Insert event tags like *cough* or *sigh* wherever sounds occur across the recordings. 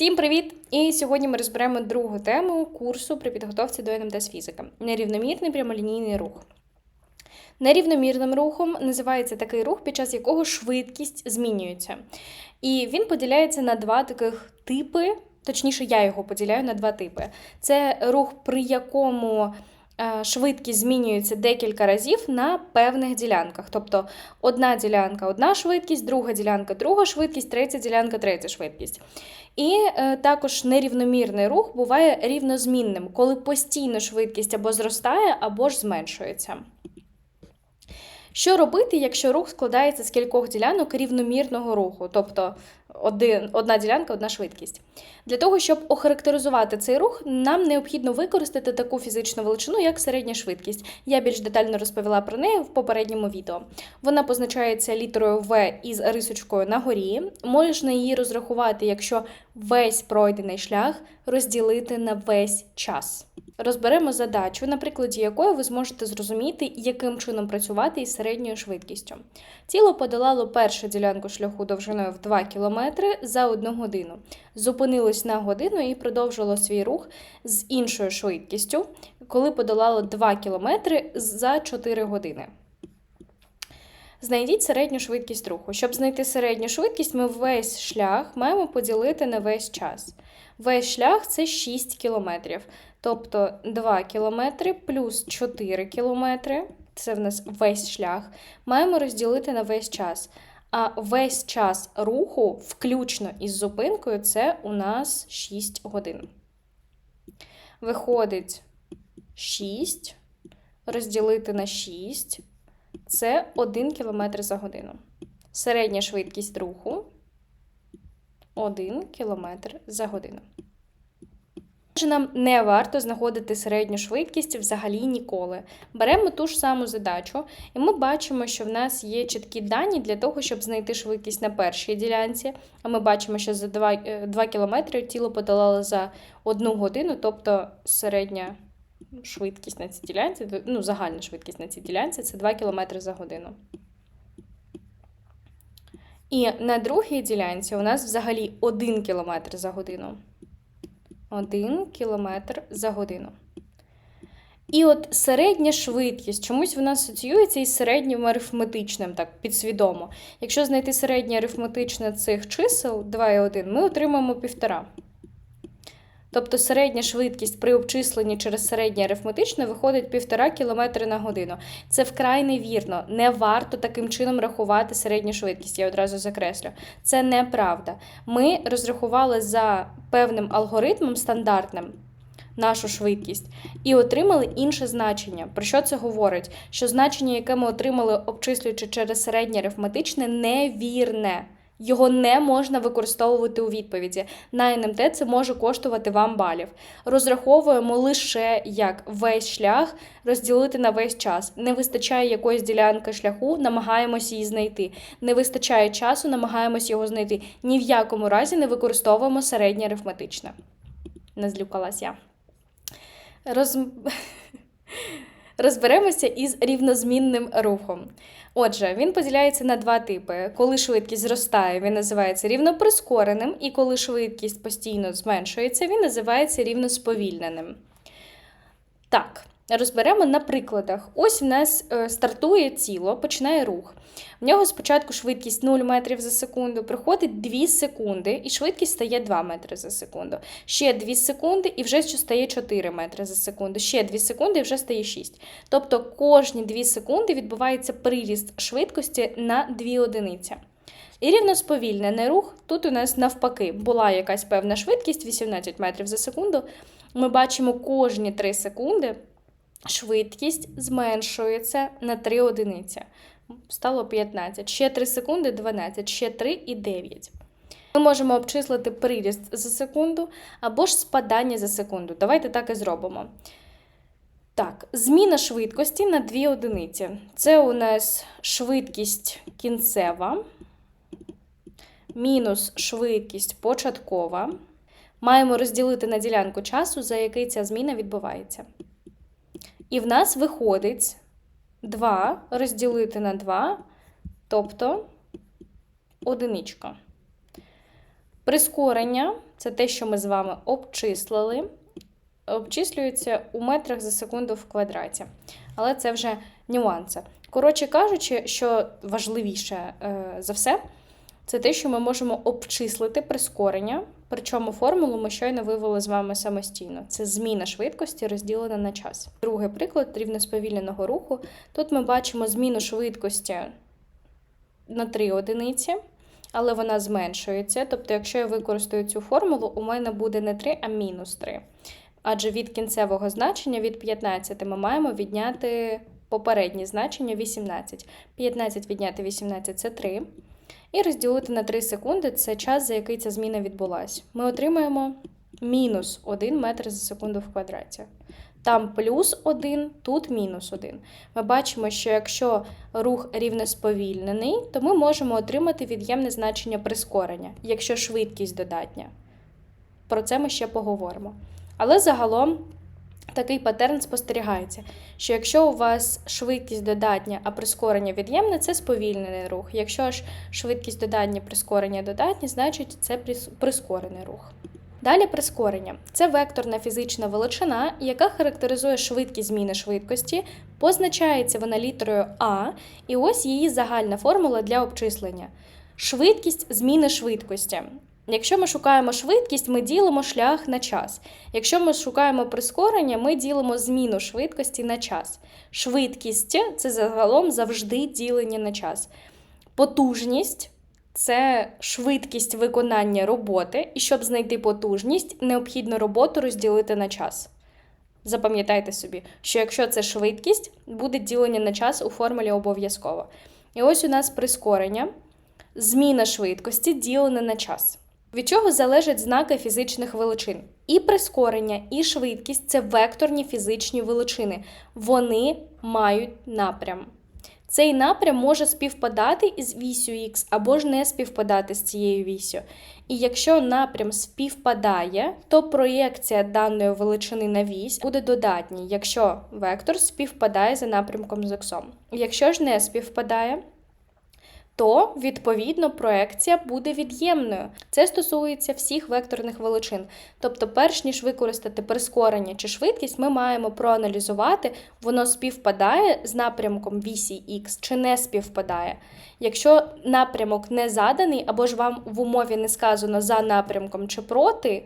Всім привіт! І сьогодні ми розберемо другу тему курсу при підготовці до НМТ з фізики нерівномірний прямолінійний рух. Нерівномірним рухом називається такий рух, під час якого швидкість змінюється. І він поділяється на два таких типи, точніше, я його поділяю на два типи. Це рух, при якому швидкість змінюється декілька разів на певних ділянках. Тобто одна ділянка одна швидкість, друга ділянка друга швидкість, третя ділянка третя швидкість. І е, також нерівномірний рух буває рівнозмінним, коли постійно швидкість або зростає, або ж зменшується. Що робити, якщо рух складається з кількох ділянок рівномірного руху, тобто один, одна ділянка, одна швидкість? Для того, щоб охарактеризувати цей рух, нам необхідно використати таку фізичну величину, як середня швидкість. Я більш детально розповіла про неї в попередньому відео. Вона позначається літерою В із рисочкою на горі. Можна її розрахувати, якщо весь пройдений шлях розділити на весь час. Розберемо задачу, на прикладі якої ви зможете зрозуміти, яким чином працювати із середньою швидкістю. Тіло подолало першу ділянку шляху довжиною в 2 км за 1 годину, зупинилось на годину і продовжило свій рух з іншою швидкістю, коли подолало 2 км за 4 години. Знайдіть середню швидкість руху. Щоб знайти середню швидкість, ми весь шлях маємо поділити на весь час. Весь шлях це 6 кілометрів. Тобто 2 кілометри плюс 4 кілометри, це в нас весь шлях, маємо розділити на весь час. А весь час руху, включно із зупинкою, це у нас 6 годин. Виходить 6 розділити на 6 це 1 км за годину. Середня швидкість руху 1 км за годину. Нам не варто знаходити середню швидкість взагалі ніколи. Беремо ту ж саму задачу, і ми бачимо, що в нас є чіткі дані для того, щоб знайти швидкість на першій ділянці. А ми бачимо, що за 2 2 км тіло подолало за 1 годину, тобто середня швидкість на цій ділянці, ну, загальна швидкість на цій ділянці це 2 км за годину. І на другій ділянці у нас взагалі 1 км за годину. 1 км за годину. І от середня швидкість чомусь вона асоціюється із середнім арифметичним, так, підсвідомо. Якщо знайти середнє арифметичне цих чисел 2 і 1, ми отримаємо 1,5. Тобто середня швидкість при обчисленні через середнє арифметичне виходить 1,5 км на годину. Це вкрай невірно. Не варто таким чином рахувати середню швидкість, я одразу закреслю. Це неправда. Ми розрахували за певним алгоритмом стандартним. Нашу швидкість і отримали інше значення. Про що це говорить? Що значення, яке ми отримали, обчислюючи через середнє арифметичне, невірне. Його не можна використовувати у відповіді. На НМТ це може коштувати вам балів. Розраховуємо лише як весь шлях розділити на весь час. Не вистачає якоїсь ділянки шляху, намагаємося її знайти. Не вистачає часу, намагаємось його знайти. Ні в якому разі не використовуємо середнє арифметичне. Не злюкалась я. Роз... *laughs* Розберемося із рівнозмінним рухом. Отже, він поділяється на два типи. Коли швидкість зростає, він називається рівноприскореним, і коли швидкість постійно зменшується, він називається рівносповільненим. Так, розберемо на прикладах. Ось в нас е, стартує тіло, починає рух. В нього спочатку швидкість 0 метрів за секунду, проходить 2 секунди, і швидкість стає 2 метри за секунду. Ще 2 секунди, і вже стає 4 метри за секунду. Ще 2 секунди і вже стає 6. Тобто кожні 2 секунди відбувається приріст швидкості на 2 одиниці. І рівносповільнений рух, тут у нас навпаки була якась певна швидкість 18 метрів за секунду. Ми бачимо кожні 3 секунди швидкість зменшується на 3 одиниці. Стало 15. Ще 3 секунди 12, ще 3 і 9. Ми можемо обчислити приріст за секунду або ж спадання за секунду. Давайте так і зробимо. Так, зміна швидкості на 2 одиниці. Це у нас швидкість кінцева, мінус швидкість початкова. Маємо розділити на ділянку часу, за який ця зміна відбувається. І в нас виходить 2 розділити на 2, тобто одиничка. Прискорення це те, що ми з вами обчислили. Обчислюється у метрах за секунду в квадраті. Але це вже нюанси. Коротше кажучи, що важливіше е, за все, це те, що ми можемо обчислити прискорення. Причому формулу ми щойно вивели з вами самостійно. Це зміна швидкості розділена на час. Другий приклад рівносповільненого руху. Тут ми бачимо зміну швидкості на 3 одиниці, але вона зменшується. Тобто, якщо я використаю цю формулу, у мене буде не 3, а мінус 3. Адже від кінцевого значення від 15 ми маємо відняти попереднє значення 18. 15 відняти 18 це 3. І розділити на 3 секунди це час, за який ця зміна відбулася. Ми отримаємо мінус 1 метр за секунду в квадраті. Там плюс 1, тут мінус 1. Ми бачимо, що якщо рух рівносповільнений, то ми можемо отримати від'ємне значення прискорення, якщо швидкість додатня. Про це ми ще поговоримо. Але загалом такий паттерн спостерігається, що якщо у вас швидкість додатня, а прискорення від'ємне, це сповільнений рух. Якщо ж швидкість додатня, прискорення додатні, значить це прискорений рух. Далі прискорення це векторна фізична величина, яка характеризує швидкість зміни швидкості, позначається вона літерою А, і ось її загальна формула для обчислення. Швидкість зміни швидкості. Якщо ми шукаємо швидкість, ми ділимо шлях на час. Якщо ми шукаємо прискорення, ми ділимо зміну швидкості на час. Швидкість це загалом завжди ділення на час. Потужність це швидкість виконання роботи, і щоб знайти потужність, необхідно роботу розділити на час. Запам'ятайте собі, що якщо це швидкість, буде ділення на час у формулі обов'язково. І ось у нас прискорення, зміна швидкості ділене на час. Від чого залежать знаки фізичних величин? І прискорення, і швидкість це векторні фізичні величини. Вони мають напрям. Цей напрям може співпадати із вісю Х або ж не співпадати з цією вісю. І якщо напрям співпадає, то проєкція даної величини на вісь буде додатній, якщо вектор співпадає за напрямком з іксом. Якщо ж не співпадає, то відповідно проекція буде від'ємною. Це стосується всіх векторних величин. Тобто, перш ніж використати прискорення чи швидкість, ми маємо проаналізувати, воно співпадає з напрямком вісі Х чи не співпадає. Якщо напрямок не заданий, або ж вам в умові не сказано за напрямком чи проти,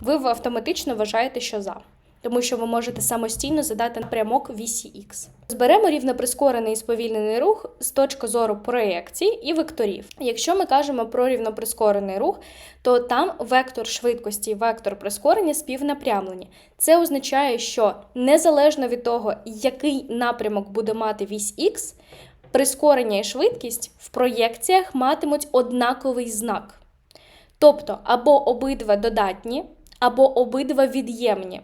ви автоматично вважаєте, що за тому що ви можете самостійно задати напрямок вісі Х. Зберемо рівноприскорений і сповільнений рух з точки зору проєкцій і векторів. Якщо ми кажемо про рівноприскорений рух, то там вектор швидкості і вектор прискорення співнапрямлені. Це означає, що незалежно від того, який напрямок буде мати вісь Х, прискорення і швидкість в проєкціях матимуть однаковий знак. Тобто або обидва додатні, або обидва від'ємні.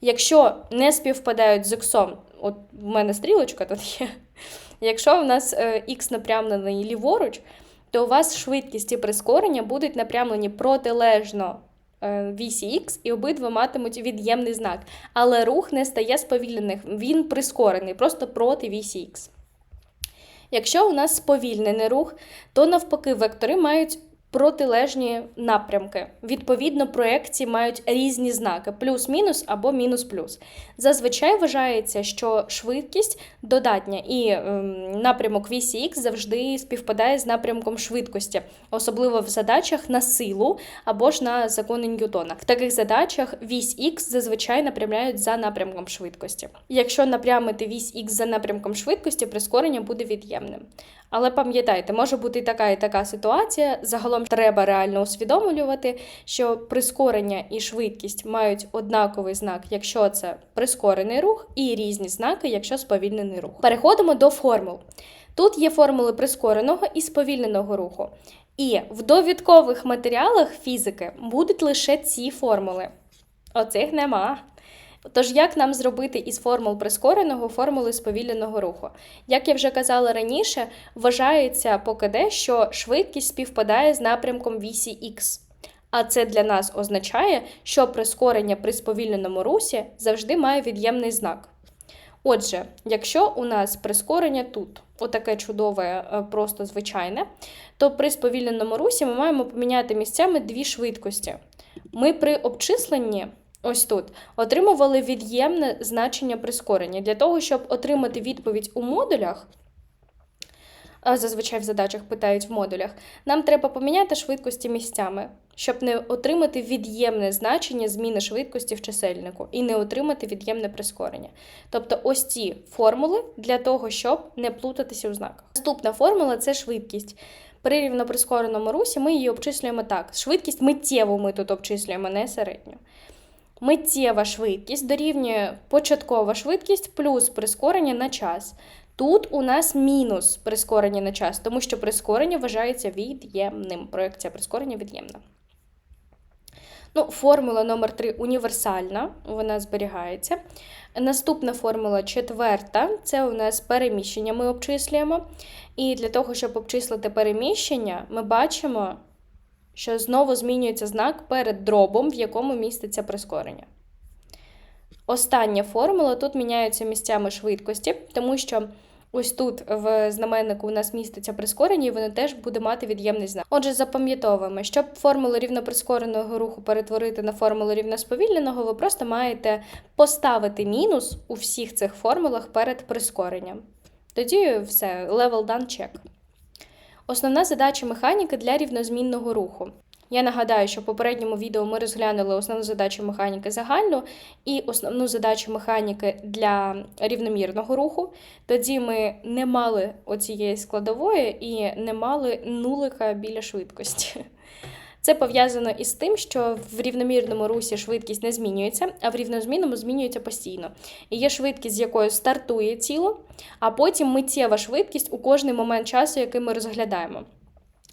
Якщо не співпадають з іксом, от в мене стрілочка тут є. *laughs* Якщо в нас е, напрямлений ліворуч, то у вас швидкість і прискорення будуть напрямлені протилежно е, вісі Х, і обидва матимуть від'ємний знак. Але рух не стає сповільнений, він прискорений, просто проти вісі Х. Якщо у нас сповільнений рух, то навпаки вектори мають протилежні напрямки. Відповідно, проекції мають різні знаки: плюс-мінус або мінус-плюс. Зазвичай вважається, що швидкість додатня і ем, напрямок вісі Х завжди співпадає з напрямком швидкості, особливо в задачах на силу або ж на закони Ньютона. В таких задачах вісь Х зазвичай напрямляють за напрямком швидкості. Якщо напрямити вісь Х за напрямком швидкості, прискорення буде від'ємним. Але пам'ятайте, може бути і така і така ситуація. Загалом треба реально усвідомлювати, що прискорення і швидкість мають однаковий знак, якщо це прискорений рух, і різні знаки, якщо сповільнений рух. Переходимо до формул. Тут є формули прискореного і сповільненого руху. І в довідкових матеріалах фізики будуть лише ці формули. Оцих нема. Тож, як нам зробити із формул прискореного формули сповільненого руху? Як я вже казала раніше, вважається по КД, що швидкість співпадає з напрямком вісі Х. А це для нас означає, що прискорення при сповільненому русі завжди має від'ємний знак. Отже, якщо у нас прискорення тут, отаке чудове, е, просто звичайне, то при сповільненому русі ми маємо поміняти місцями дві швидкості. Ми при обчисленні. Ось тут отримували від'ємне значення прискорення. Для того, щоб отримати відповідь у модулях, зазвичай в задачах питають в модулях, нам треба поміняти швидкості місцями, щоб не отримати від'ємне значення зміни швидкості в чисельнику і не отримати від'ємне прискорення. Тобто ось ці формули для того, щоб не плутатися у знаках. Наступна формула це швидкість. При рівноприскореному русі ми її обчислюємо так. Швидкість миттєву ми тут обчислюємо, не середню. Миттєва швидкість дорівнює початкова швидкість плюс прискорення на час. Тут у нас мінус прискорення на час, тому що прискорення вважається від'ємним. Проекція прискорення від'ємна. Ну, Формула номер 3 універсальна, вона зберігається. Наступна формула четверта це у нас переміщення ми обчислюємо. І для того, щоб обчислити переміщення, ми бачимо, що знову змінюється знак перед дробом, в якому міститься прискорення. Остання формула тут міняються місцями швидкості, тому що ось тут в знаменнику у нас міститься прискорення, і воно теж буде мати від'ємний знак. Отже, запам'ятовуємо, щоб формулу рівноприскореного руху перетворити на формулу рівносповільненого, ви просто маєте поставити мінус у всіх цих формулах перед прискоренням. Тоді все, level done check. Основна задача механіки для рівнозмінного руху. Я нагадаю, що в попередньому відео ми розглянули основну задачу механіки загальну і основну задачу механіки для рівномірного руху. Тоді ми не мали оцієї складової і не мали нулика біля швидкості. Це пов'язано із тим, що в рівномірному русі швидкість не змінюється, а в рівнозмінному змінюється постійно. І є швидкість, з якою стартує тіло, а потім миттєва швидкість у кожний момент часу, який ми розглядаємо.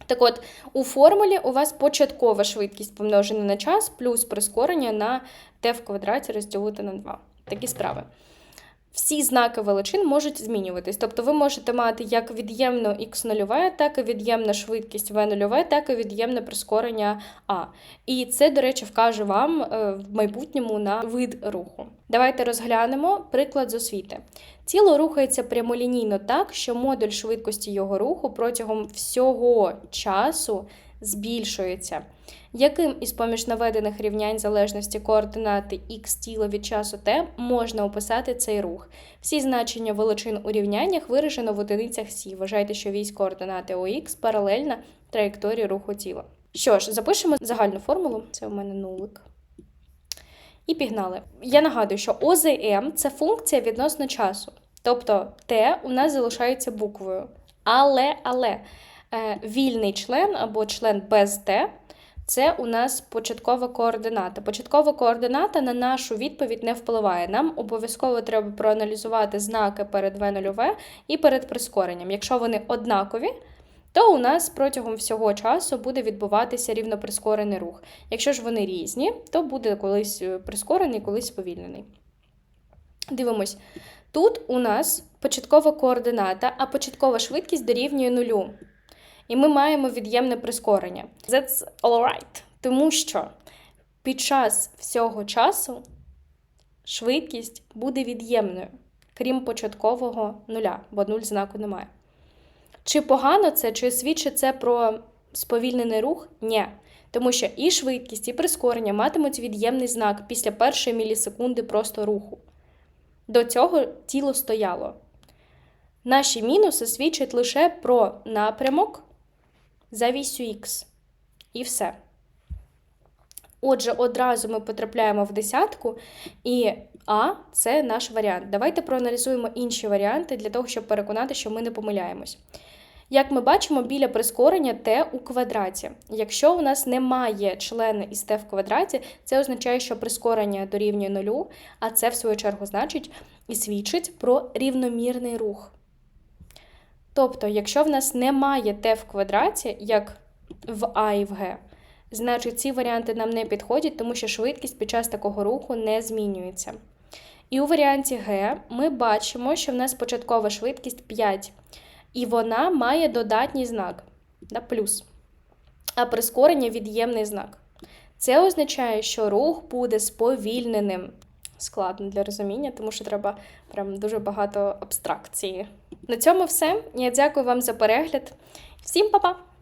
Так от, у формулі у вас початкова швидкість помножена на час, плюс прискорення на t в квадраті розділити на 2. Такі справи. Всі знаки величин можуть змінюватись. Тобто ви можете мати як від'ємну х0, так і від'ємна швидкість v0, так і від'ємне прискорення А. І це, до речі, вкаже вам е, в майбутньому на вид руху. Давайте розглянемо приклад з освіти. Тіло рухається прямолінійно так, що модуль швидкості його руху протягом всього часу збільшується. Яким із поміж наведених рівнянь залежності координати х тіла від часу t можна описати цей рух? Всі значення величин у рівняннях виражено в одиницях Сі. Вважайте, що вісь координати ОХ паралельна траєкторії руху тіла. Що ж, запишемо загальну формулу, це у мене нулик. І пігнали. Я нагадую, що ОЗМ це функція відносно часу. Тобто Т у нас залишається буквою. Але, але вільний член або член без Т це у нас початкова координата. Початкова координата на нашу відповідь не впливає. Нам обов'язково треба проаналізувати знаки перед В0В і перед прискоренням. Якщо вони однакові, то у нас протягом всього часу буде відбуватися рівноприскорений рух. Якщо ж вони різні, то буде колись прискорений, колись сповільнений. Дивимось. Тут у нас початкова координата, а початкова швидкість дорівнює нулю. І ми маємо від'ємне прискорення. That's alright. Тому що під час всього часу швидкість буде від'ємною, крім початкового нуля, бо нуль знаку немає. Чи погано це, чи свідчить це про сповільнений рух? Ні. Тому що і швидкість, і прискорення матимуть від'ємний знак після першої мілісекунди просто руху. До цього тіло стояло. Наші мінуси свідчать лише про напрямок за вісю Х. І все. Отже, одразу ми потрапляємо в десятку, і А це наш варіант. Давайте проаналізуємо інші варіанти для того, щоб переконати, що ми не помиляємось. Як ми бачимо, біля прискорення t у квадраті. Якщо у нас немає члена із t в квадраті, це означає, що прискорення дорівнює нулю, а це, в свою чергу, значить і свідчить про рівномірний рух. Тобто, якщо в нас немає t в квадраті, як в А і в Г, значить ці варіанти нам не підходять, тому що швидкість під час такого руху не змінюється. І у варіанті Г ми бачимо, що в нас початкова швидкість 5, і вона має додатній знак да, плюс, а прискорення від'ємний знак. Це означає, що рух буде сповільненим. Складно для розуміння, тому що треба прям дуже багато абстракції. На цьому все. Я дякую вам за перегляд. Всім па-па!